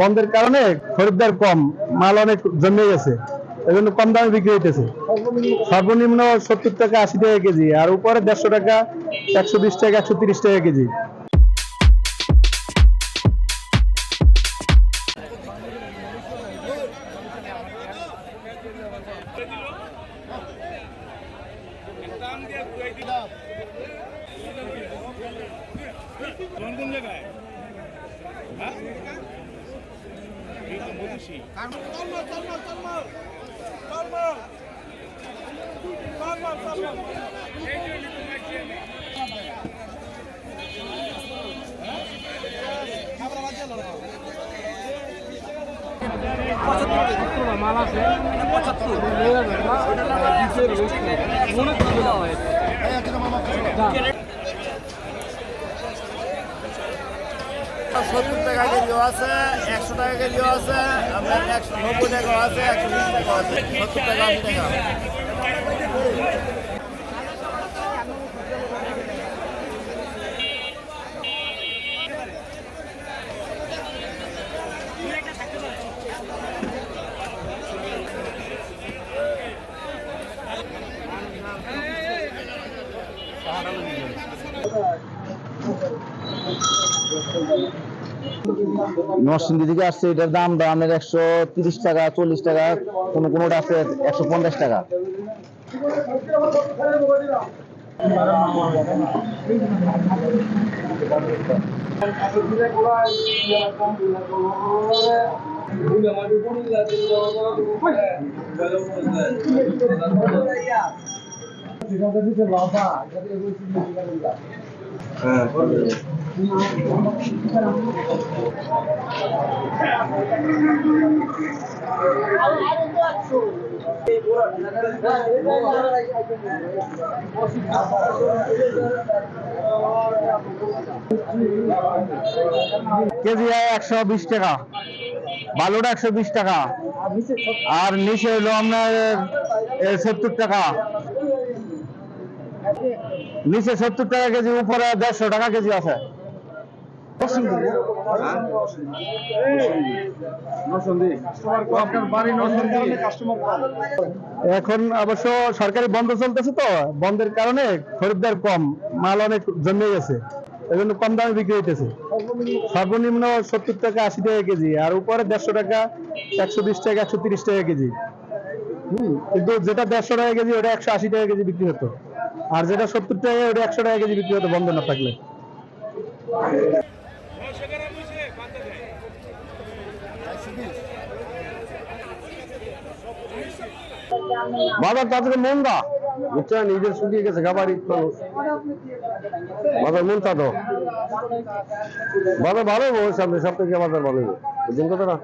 বন্ধের কারণে খরিদ্দার কম, মাল অনেক জমে গেছে এই জন্য কম দামে বিক্রি হইতেছে। সর্বনিম্ন সত্তর টাকা আশি টাকা কেজি, আর উপরে দেড়শো টাকা, একশো বিশ টাকা, একশো টাকা কেজি। কোন কোন জায়গায় পঁচাত্তর। সত্তর টাকা কেজিও আছে। একশো টাকা কেজিও আছে একশো নব্বই টাকা আছে একশো বিশ টাকা আছে সত্তর টাকা আশি টাকা নরসিংদী থেকে আসছে, এটার দাম দামের একশো তিরিশ টাকা, চল্লিশ টাকা, কোনো কোনোটা আছে একশো পঞ্চাশ টাকা। কেজি একশো বিশ টাকা বালুটা একশো বিশ টাকা আর নিচে হলো আপনার সত্তর টাকা। নিচে সত্তর টাকা কেজি, উপরে দেড়শো টাকা কেজি আছে। এখন অবশ্য সরকারি বন্ধ চলতেছে তো, বন্ধের কারণে খরিদ্দার কম, মাল অনেক জমে গেছে, এজন্য কম দামে বিক্রি হইতেছে। সর্বনিম্ন সত্তর টাকা আশি টাকা কেজি, আর উপরে দেড়শো টাকা, একশো বিশ টাকা, একশো তিরিশ টাকা কেজি। হুম, কিন্তু যেটা দেড়শো টাকা কেজি, ওটা একশো আশি টাকা কেজি বিক্রি হতো। আর যেটা সত্তর টাকা, ওটা একশো টাকা কেজি বিক্রি হতো, বন্ধ না থাকলে। বাজার তাদের মন্দা। বুঝছেন নিজের শুকিয়ে গেছে খাবারই মানুষ। বাজার মন তো। বাজার ভালো ওই সামনে থেকে বাজার ভালো বুঝছেন কথাটা?